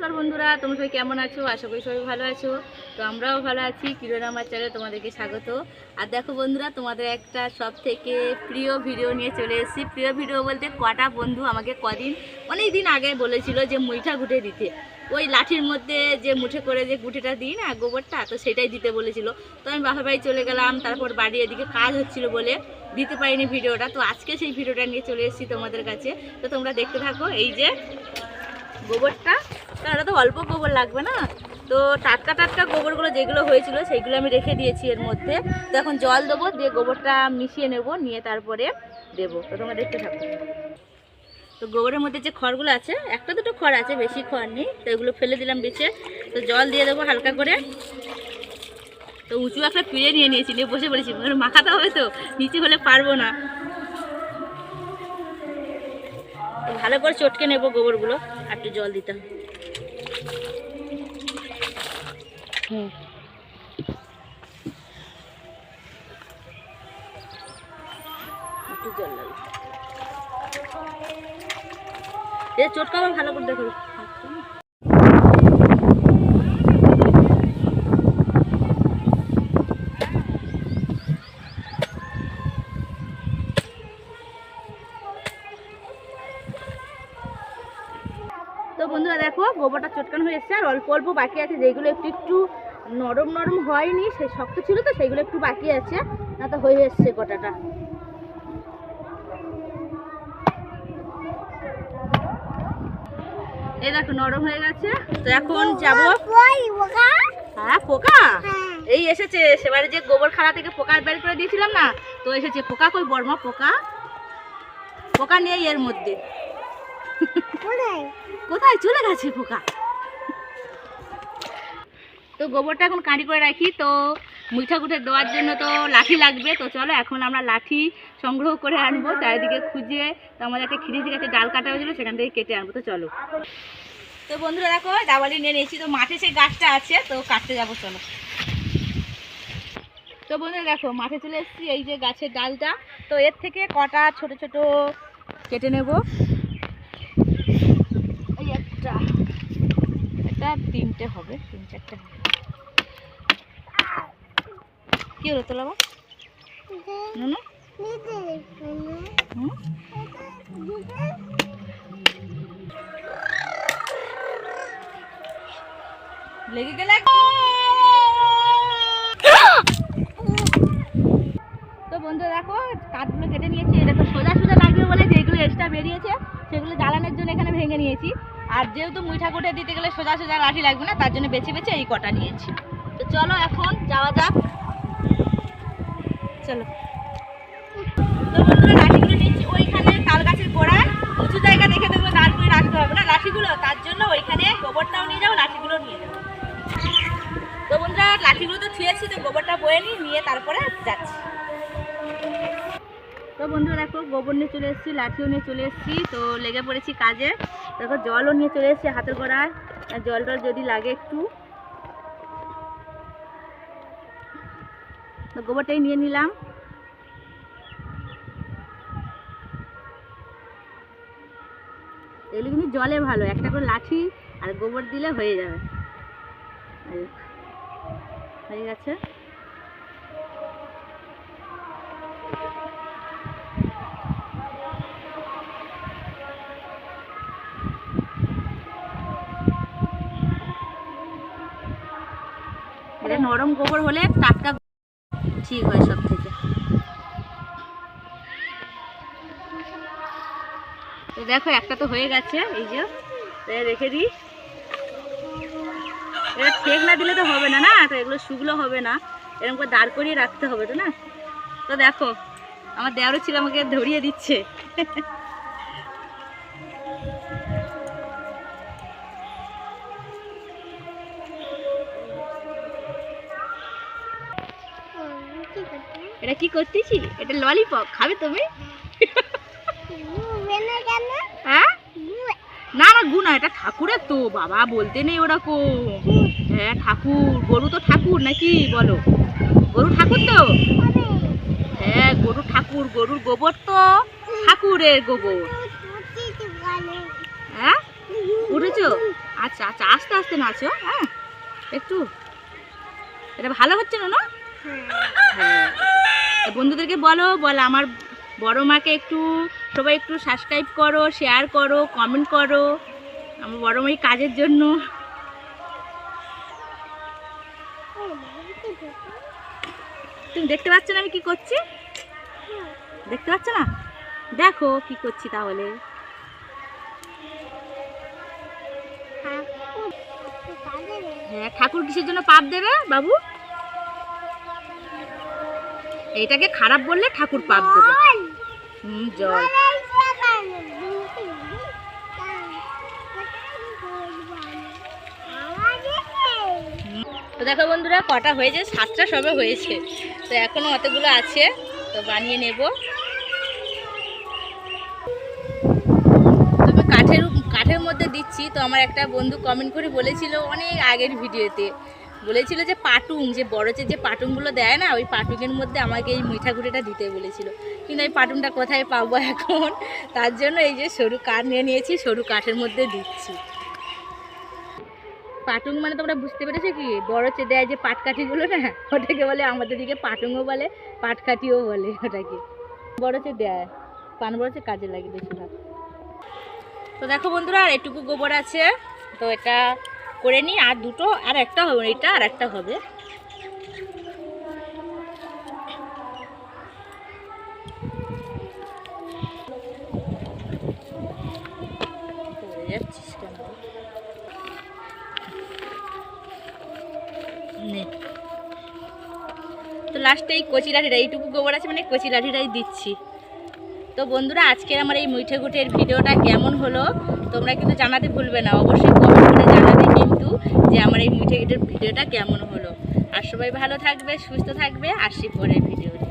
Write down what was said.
নমস্কার বন্ধুরা, তোমরা সবাই কেমন আছো? আশা করি সবাই ভালো আছো। তো আমরাও ভালো আছি, কিরণ আমার চ্যানেলে তোমাদেরকে স্বাগত। আর দেখো বন্ধুরা, তোমাদের একটা সব থেকে প্রিয় ভিডিও নিয়ে চলে এসেছি। প্রিয় ভিডিও বলতে কটা বন্ধু আমাকে কদিন, অনেক দিন আগে বলেছিল যে মুইঠা গুটে দিতে। ওই লাঠির মধ্যে যে মুঠে করে যে গুটিটা দিই না, গোবরটা, তো সেটাই দিতে বলেছিল। তো আমি বাপা বাড়ি চলে গেলাম, তারপর বাড়ি এদিকে কাজ হচ্ছিল বলে দিতে পারিনি ভিডিওটা তো আজকে সেই ভিডিওটা নিয়ে চলে এসেছি তোমাদের কাছে। তো তোমরা দেখতে থাকো, এই যে গোবরটা? এটা তো অল্প গোবর লাগবে না? তো টাটকা টাটকা গোবরগুলো যেগুলো হয়েছিল, সেইগুলো আমি রেখে দিয়েছি এর মধ্যে। তো এখন জল দেবো, দিয়ে গোবরটা মিশিয়ে নেব, নিয়ে তারপরে দেবো। তো তোমরা দেখতে থাকো। তো গোবরের মধ্যে যে খড়গুলো আছে, একটা দুটো খড় আছে, বেশি খড় নেই, তো এগুলো ফেলে দিলাম বেছে। তো জল দিয়ে দেবো হালকা করে। তো উঁচু একটা পিড়ে নিয়ে নিয়েছি, নিয়ে বসে পড়েছি। মাখাতে হবে তো? নিচে হলে পারব না। ভালো করে চটকে নেব গোবরগুলো, আর একটু জল দিতাম হুম। একটু জল লাগবে। এ চটকাবো, ভালো করে দেখো তো বন্ধুরা দেখো গোবরটা চটকানো হয়ে এসছে আর অল্প অল্প বাকি আছে যেগুলো একটু একটু নরম নরম হয়নি সেই শক্ত ছিল তো সেইগুলো একটু বাকি আছে না তো হয়ে এসছে গোটাটা। এই দেখো নরম হয়ে গেছে। তো এখন যাব। হ্যাঁ পোকা? এই এসেছে সেবারে যে গোবর খাড়া থেকে পোকা বের করে দিয়েছিলাম না তো এসেছে পোকা কই বর্মা পোকা? পোকা নেই এর মধ্যে। কোথায়? চলে গেছে পোকা তো গোবরটা এখন কাঁড়ি করে রাখি, তো মুঠা কুঠে দেওয়ার জন্য তো লাঠি লাগবে। তো চলো এখন আমরা লাঠি সংগ্রহ করে আনব, চারিদিকে খুঁজে। তো আমাদের একটা খিরিজি গাছে, ডাল কাটা হয়েছিল, সেখান থেকে কেটে আনব। তো চলো। তো বন্ধুরা দেখো দাবালি নিয়ে নিয়েছি, তো মাঠে সেই গাছটা আছে, তো কাটতে যাব, চলো। তো বন্ধুরা দেখো, মাঠে চলে এসেছি, এই যে গাছের ডালটা। তো এর থেকে কটা ছোট ছোট কেটে নেব এই একটা এটা তিনটে হবে, তিন চারটে হবে। কি হলো তোলা বা লেগে গেলে তো বন্ধুরা দেখো, কাঠগুলো কেটে নিয়েছি। এই দেখো সোজা সোজা লাগবে বলে যেগুলো এক্সট্রা বেরিয়েছে, সেগুলো জ্বালানোর জন্য এখানে ভেঙে নিয়েছি। আর যেহেতু মুইঠা কোটে দিতে গেলে সোজা সোজা লাঠি লাগবে না, তার জন্য বেছে বেছে এই কটা নিয়েছি। তো চলো এখন যাওয়া যাক। চলো। তো বন্ধুরা, লাঠিগুলো নিচ্ছি ওইখানে তাল গাছের গোড়ায়। উঁচু জায়গা দেখে দেখবে দাঁড় করে রাখতে হবে না লাঠিগুলো, তার জন্য ওইখানে গোবরটাও নিয়ে যাব লাঠিগুলো নিয়ে যাব। তো বন্ধুরা, লাঠিগুলো তো থুয়েছি, তো গোবরটা বয়ে নিই, নিয়ে তারপরে যাচ্ছি। তো বন্ধুরা, দেখো গোবর নিয়ে চলে এসেছি, লাঠিও নিয়ে চলে এসেছি, তো লেগে পড়েছি কাজে। দেখো, জলও নিয়ে চলে এসেছি হাতের গোড়ায়। জল টল যদি লাগে একটু। গোবরটাই নিয়ে নিলাম। এগুলো কিন্তু জলে ভালো, একটা করে লাঠি আর গোবর দিলে হয়ে যাবে। হয়ে গেছে। এটা নরম গোবর হলে টাটকা ঠিক হয় সব থেকে দেখো, একটা তো হয়ে গেছে, এই যে। রেখে দিই। এটা ঠেক না দিলে তো হবে না না? তো এগুলো শুকলো হবে না। এরকম করে দাঁড় করিয়ে রাখতে হবে, তো না? তো দেখো, আমার দেওয়ারও ছিল, আমাকে ধরিয়ে দিচ্ছে। এটা কি করতেছি? এটা ললিপপ খাবে তুমি? হ্যাঁ? না না গুনা এটা ঠাকুরের তো বাবা বলতে নেই ওরকম। হ্যাঁ ঠাকুর গরু তো ঠাকুর নাকি বলো? গরু ঠাকুর তো? হ্যাঁ গরু ঠাকুর গরুর গোবর তো ঠাকুরের গোবর। হ্যাঁ? উঠেছো? আচ্ছা আচ্ছা আস্তে আস্তে নাচো হ্যাঁ? একটু। এটা ভালো হচ্ছে না না? হ্যাঁ। তা বন্ধুদেরকে বলো, বল, আমার বড় মাকে একটু, সবাই একটু সাবস্ক্রাইব করো শেয়ার করো কমেন্ট করো, আমার বড় মাই কাজের জন্য। তুমি দেখতে পাচ্ছ না আমি কি করছি? দেখতে পাচ্ছ না? দেখো কি করছি তাহলে। হ্যাঁ ঠাকুর কিসের জন্য পাপ দেবে বাবু? এইটাকে খারাপ বললে ঠাকুর পাপ দেবে। হুম জল। তো দেখো বন্ধুরা কটা হয়েছে? সাতটা সবে হয়েছে। তো এখনও অতগুলো আছে তো বানিয়ে নেব। তবে কাঠের কাঠের মধ্যে দিচ্ছি তো আমার একটা বন্ধু কমেন্ট করে বলেছিল অনেক আগের ভিডিওতে বলেছিল যে পাটুং, যে বড়চের যে পাটুংগুলো দেয় না, ওই পাটুংয়ের মধ্যে আমাকে এই মিঠা মিঠাগুড়িটা দিতে বলেছিল। কিন্তু এই পাটুংটা কোথায় পাবো এখন? তার জন্য এই যে সরু কাঠ নিয়ে নিয়েছি, সরু কাঠের মধ্যে দিচ্ছি। পাটুং মানে তোমরা বুঝতে পেরেছ কি? বড় চে দেয় যে পাটকাঠিগুলো না, ওটাকে বলে আমাদের দিকে পাটুংও বলে, পাটকাঠিও বলে ওটাকে। বড় চে দেয়, পান বড় চে কাজে লাগে বেশিরভাগ। তো দেখো বন্ধুরা, আর এটুকু গোবর আছে। তো এটা করে নিই, আর দুটো, আর একটা হবে, এটা আর একটা হবে। তো লাস্টে এই কচি লাঠিটা, এইটুকু গোবর আছে মানে কচি লাঠিটাই দিচ্ছি। তো বন্ধুরা, আজকের আমার এই মুইঠে গুটের ভিডিওটা কেমন হলো, তোমরা কিন্তু জানাতে ভুলবে না। অবশ্যই কমেন্ট করে জানাবে। কিন্তু যে আমার এই মুঠে ভিডিওটা কেমন হলো। আর সবাই ভালো থাকবে, সুস্থ থাকবে, আসি পরে ভিডিও নিয়ে